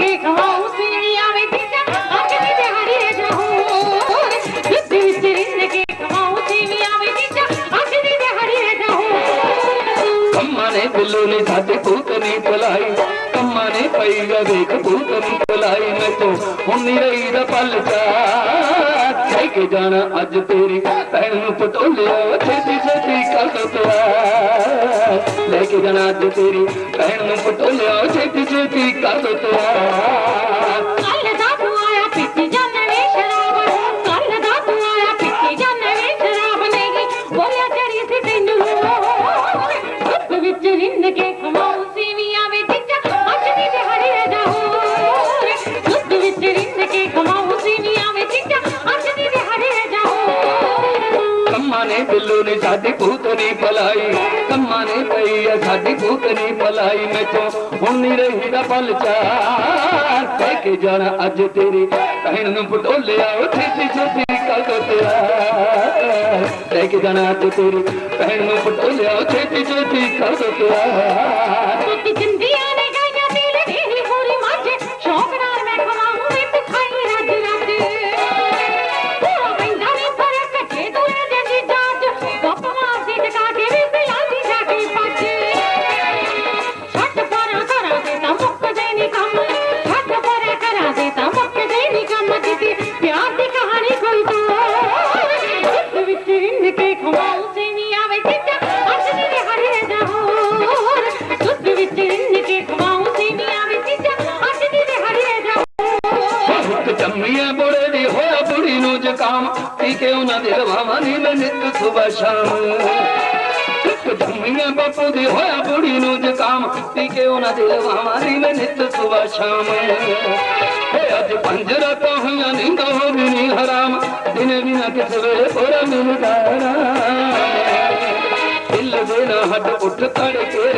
ਕੇ ਖਵਾਉ ਸੀਵੀਆਂ ਵੇ ਅੱਜ ਦੀ ਦਿਹਾੜੀ ਰਹੂਰ ਉਸ ਵਿੱਚ ਰਿੰਨ ਕੇ ਖਵਾਉ ਸੀਵੀਆਂ ਵੇ ਅੱਜ ਦੀ ਦਿਹਾੜੀ ਰਹੂਰ ਕੰਮਾਂ ਨੇ ਬਿੱਲੂ ਨੇ ਸਾਡੇ ਭੂਤ ਨਹੀਂ ਪਲਾਈ ਕੰਮਾਂ ਨੇ ਪਈ ਗਾ ਵੇਖ ਭੂਤ ਨਹੀਂ ਪਲਾਈ ਮੈਂ ਤੋਂ ਹੁਣ ਨਹੀਂ ਰਹੀ ਦਾ ਪਲ ਚਾ ਲੈ ਕੇ ਜਾਣਾ ਅੱਜ ਤੇਰੀ ਭੈਣ ਨੂੰ ਪਟੋਲਿਆ, ਛੇਤੀ ਛੇਤੀ ਕਰ ਦੋ ਲੈ ਕੇ ਜਾਣਾ ਅੱਜ ਤੇਰੀ ਭੈਣ ਨੂੰ ਪਟੋਲਿਆ, ਛੇਤੀ ਛੇਤੀ ਕਰ ਦੋ ਰਹੂਰ ਕੰਮਾਂ ਨੇ ਬਿੱਲੂ ਨੇ ਸਾਡੀ ਭੂਤ ਨਹੀਂ ਪਲਾਈ ਕੰਮਾਂ ਮੈਥੋਂ। ਹੁਣ ਨਹੀਂ ਰਹੀ ਦਾ ਪਲ ਚਾਰ ਕਹਿ ਕੇ ਜਾਣਾ ਅੱਜ ਤੇਰੀ ਕਹਿਣ ਨੂੰ ਪਟੋਲਿਆ ਉੱਥੇ ਛੇਤੀ ਛੇਤੀ ਕਰ ਦੋ ਤਿਆਰ ਲੈ ਕੇ ਜਾਣਾ ਅੱਜ ਤੇਰੀ ਭੈਣ ਨੂੰ ਪਟੋਲਿਆ ਉੱਥੇ ਛੇਤੀ ਛੇਤੀ ਕਰ ਦੋ ਤਿਆਰ ਨੂੰ ਪੀ ਕੇ ਉਹਨਾਂ ਦੇ ਰਵਾਵਾਂ ਮੈਂ ਨਿੱਤ ਸੁਬਹ ਸ਼ਾਮ। ਹੁੱਕ ਬਾਪੂ ਦੀ ਹੋਇਆ ਬੁੜੀ ਨੂੰ ਜਕਾਮ ਪੀ ਕੇ ਉਹਨਾਂ ਦੇ ਰਵਾਵਾਂ ਨੀ ਮੈਂ ਨਿੱਤ ਸੁਬਹ ਸ਼ਾਮ। ਏ ਅੱਜ ਪੰਜ ਰਾਤਾਂ ਹੋਈਆਂ, ਨੀਂਦਾਂ ਹੋ ਵੀ ਨਹੀਂ ਹਰਾਮ, ਦਿਨੇ ਵੀ ਨਾ ਕਿਸੇ ਵੇਲੇ ਪੂਰਾ ਮਿਲਦਾ ਦਿਲ ਦੇ ਨਾ ਹੱਡ ਉੱਠ ਤੜ ਕੇ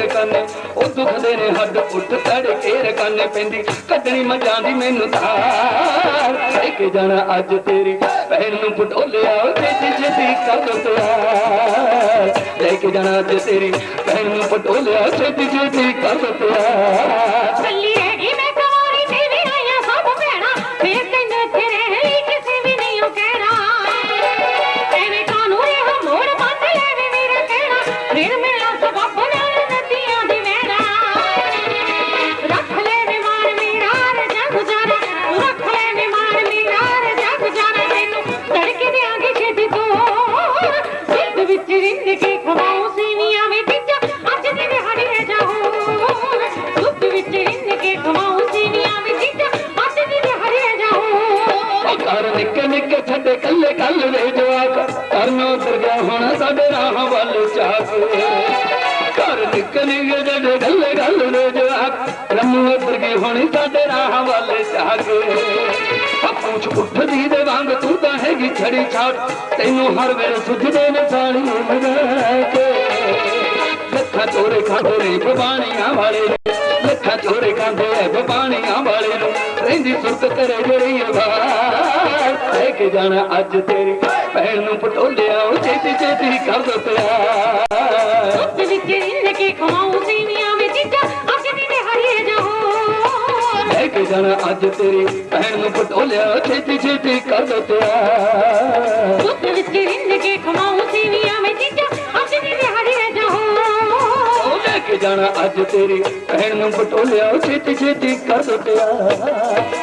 ਉਹ ਦੁਖਦੇ ਨੇ ਹੱਡ ਉੱਠ ਤੜ ਕੇ ਪੈਂਦੀ। ਕੱਢਣੀ ਮਜਾਂ ਦੀ ਮੈਨੂੰ ਧਾਰ। ਲੈ ਕੇ ਜਾਣਾ ਅੱਜ ਤੇਰੀ ਭੈਣ ਨੂੰ ਪਟੋਲਿਆ ਉਹ ਛੇਤੀ ਕਰ ਤਿਆਰ ਲੈ ਕੇ ਜਾਣਾ ਅੱਜ ਤੇਰੀ ਭੈਣ ਨੂੰ ਪਟੋਲਿਆ ਛੇਤੀ ਛੇਤੀ ਕਰ ਤਿਆਰ ਵਿੱਚ ਰਿੰਨ ਕੇ ਖਵਾਉ ਸੀਵੀਆਂ ਵੇ ਅੱਜ ਦੀ ਦਿਹਾੜੀ ਰਹਿ ਜਾਊ ਦੁੱਧ ਵਿੱਚ ਰਿੰਨ ਕੇ ਖਵਾਉ ਸੀਵੀਆਂ ਵੇ ਅੱਜ ਦੀ ਦਿਹਾੜੀ ਰਹਿ ਜਾਊ ਘਰ ਨਿੱਕੇ ਨਿੱਕੇ ਛੱਡੇ ਕੱਲੇ ਕੱਲ ਵੇ ਜਵਾਕ। ਕਰਨੋਂ ਉਤਰ ਗਿਆ ਹੁਣ ਸਾਡੇ ਰਾਹ ਵੱਲ ਚਾਕ। ਘਰ ਨਿੱਕੇ ਨਿੱਕੇ ਛੱਡੇ ਕੱਲੇ ਕੱਲ ਵੇ ਜਵਾਕ। ਰੰਮੂ ਉਤਰ ਗਏ ਹੁਣ ਸਾਡੇ ਰਾਹ ਵੱਲ ਚਾਕ। ਪੂਛ ਉੱਠਦੀ ਤਾਂ ਛੜੀ ਛਾਟ ਤੈਨੂੰ ਹਰ ਵੇਲੇ ਸੁਝਦੇ ਨੇ ਸਾਲੀ ਮਗਾ ਕੇ ਲੱਖਾਂ ਚੋਰੇ ਖਾਂਦੇ ਨੇ ਬਬਾਣੀਆਂ ਵਾਲੇ ਨੂੰ। ਲੱਖਾਂ ਚੋਰੇ ਖਾਂਦੇ ਐ ਬਬਾਣੀਆਂ ਵਾਲੇ ਨੂੰ। ਰਹਿੰਦੀ ਸੁਰਤ ਕਰੇ ਜਿਹੜੀ ਅਵਾਰ ਲੈ ਕੇ ਜਾਣਾ ਅੱਜ ਤੇਰੀ ਭੈਣ ਨੂੰ ਪਟੋਲਿਆ, ਉਹ ਛੇਤੀ ਛੇਤੀ ਕਰ ਦੋ ਤਿਆਰ ਦੁੱਧ ਵਿੱਚ ਰਿੰਨ ਕੇ ਖਵਾਉ ਜਾਣਾ ਅੱਜ ਤੇਰੀ ਭੈਣ ਨੂੰ ਪਟੋਲਿਆ ਛੇਤੀ ਛੇਤੀ ਕਰ ਦੋ ਤਿਆਰ ਦੁੱਧ ਵਿੱਚ ਰਿੰਨ ਕੇ ਖਵਾਉ ਸੀਵੀਆਂ ਵੇ ਟਿੱਚਾ ਅੱਜ ਦੀ ਦਿਹਾੜੀ ਰਹਿ ਜਾਊ ਉਹ ਲੈ ਕੇ ਜਾਣਾ ਅੱਜ ਤੇਰੀ ਭੈਣ ਨੂੰ ਪਟੋਲਿਆ ਛੇਤੀ ਛੇਤੀ ਕਰ ਦੋ ਤਿਆਰ